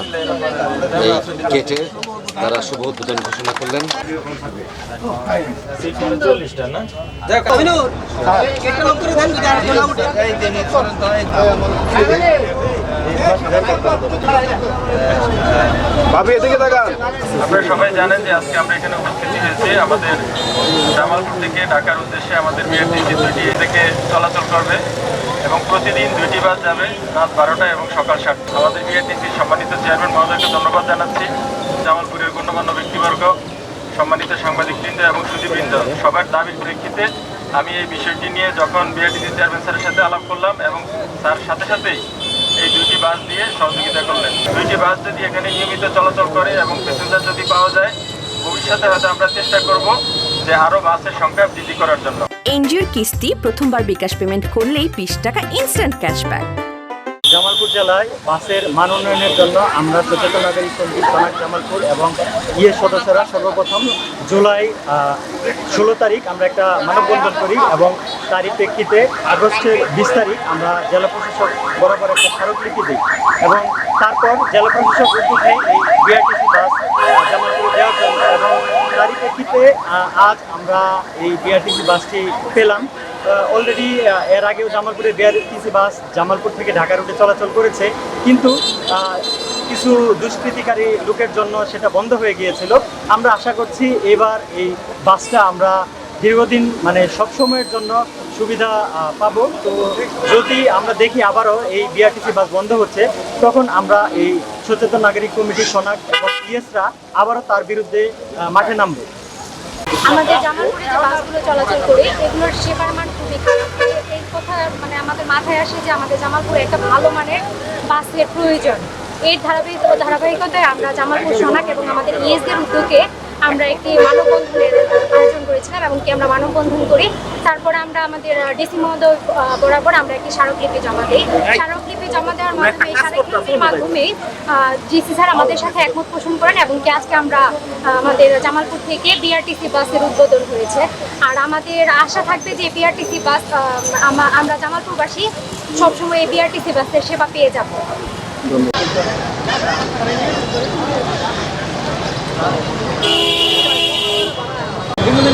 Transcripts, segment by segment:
এই কেটে তারা শুভ উদ্বোধন ঘোষণা করলেন। ভাবি এদিকে তাকান। আপনারা সবাই জানেন যে আজকে আমরা এখানে উপস্থিত হয়েছি। আমাদের জামালপুর থেকে ঢাকার উদ্দেশ্যে আমাদের বিআরটিসি দুইটি থেকে চলাচল করবে। এবং প্রতিদিন দুইটি বাস যাবে রাত বারোটা এবং সকাল সাতটা। আমাদের বিআরটিসির সম্মানিত চেয়ারম্যান, মহোদয়কে ধন্যবাদ জানাচ্ছি। জামালপুরের গণ্যমান্য ব্যক্তিবর্গ, সম্মানিত সাংবাদিকবৃন্দ এবং সুদীবৃন্দ সবার দাবির প্রেক্ষিতে আমি এই বিষয়টি নিয়ে যখন বিআরটিসি চেয়ারম্যান স্যারের সাথে আলাপ করলাম এবং তার সাথে সাথেই এই দুইটি বাস দিয়ে সহযোগিতা করলেন। দুইটি বাস যদি এখানে নিয়মিত চলাচল করে এবং প্যাসেঞ্জার যদি পাওয়া যায়, ভবিষ্যতে হয়তো আমরা চেষ্টা করব যে আরও বাসের সংখ্যা বৃদ্ধি করার জন্য। এনজিওর কিস্তি প্রথমবার বিকাশ পেমেন্ট করলেই বিশ টাকা ইনস্ট্যান্ট ক্যাশব্যাক জামালপুর জেলায় বাসের মান উন্নয়নের জন্য আমরা সচেতন নাগরিক থানা জামালপুর এবং ইয়ে সদস্যরা সর্বপ্রথম জুলাই ষোলো তারিখ আমরা একটা মানববন্ধন করি এবং তারই প্রেক্ষিতে আগস্টের বিশ তারিখ আমরা জেলা প্রশাসক বরাবর একটা স্মারকলিপি দিই এবং তারপর জেলা প্রশাসক উদ্যোগ এই বিআরটিসি বাস জামালপুরে দেওয়ার জন্য এবং প্রেক্ষিতে আজ আমরা এই বিআরটিসি বাসটি পেলাম। অলরেডি এর আগেও জামালপুরে বিআরটিসি বাস জামালপুর থেকে ঢাকা রুটে চলাচল করেছে। কিন্তু কিছু দুষ্কৃতিকারী লোকের জন্য সেটা বন্ধ হয়ে গিয়েছিল। আমরা আশা করছি এবার এই বাসটা আমরা দীর্ঘদিন মানে সব সময়ের জন্য সুবিধা পাবো। তো যদি আমরা দেখি আবারও এই বিআরটিসি বাস বন্ধ হচ্ছে, তখন আমরা এই সচেতন নাগরিক কমিটি শনাক্ত এবং ইএসরা আবারও তার বিরুদ্ধে মাঠে নামবো। আমাদের জামালপুরে যে বাসগুলো চলাচল করে, এগুলোর সেবার মান খুবই খারাপ। এই কথা মানে আমাদের মাথায় আসে যে আমাদের জামালপুরে একটা ভালো মানের বাসের প্রয়োজন। এর ধারাবাহিক, ধারাবাহিকতায় আমরা জামালপুর সোনাক এবং আমাদের ইএসদের উদ্যোগে আমরা একটি মানববন্ধনের আয়োজন করেছিলাম এবং কি আমরা মানববন্ধন করি। তারপরে আমরা আমাদের ডিসি মহোদয় বরাবর আমরা একটি স্মারকলিপি জমা দিই। স্মারকলিপি জমা দেওয়ার মাধ্যমে স্মারকলিপির মাধ্যমে ডিসি স্যার আমাদের সাথে একমত পোষণ করেন এবং কি আজকে আমরা আমাদের জামালপুর থেকে বিআরটিসি বাসের উদ্বোধন হয়েছে। আর আমাদের আশা থাকবে যে বিআরটিসি বাস আমরা জামালপুরবাসী সবসময় এই বিআরটিসি বাসের সেবা পেয়ে যাব। ঠিক মতো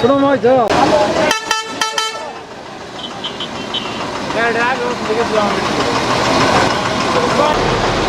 ছোট মামা হয়েছ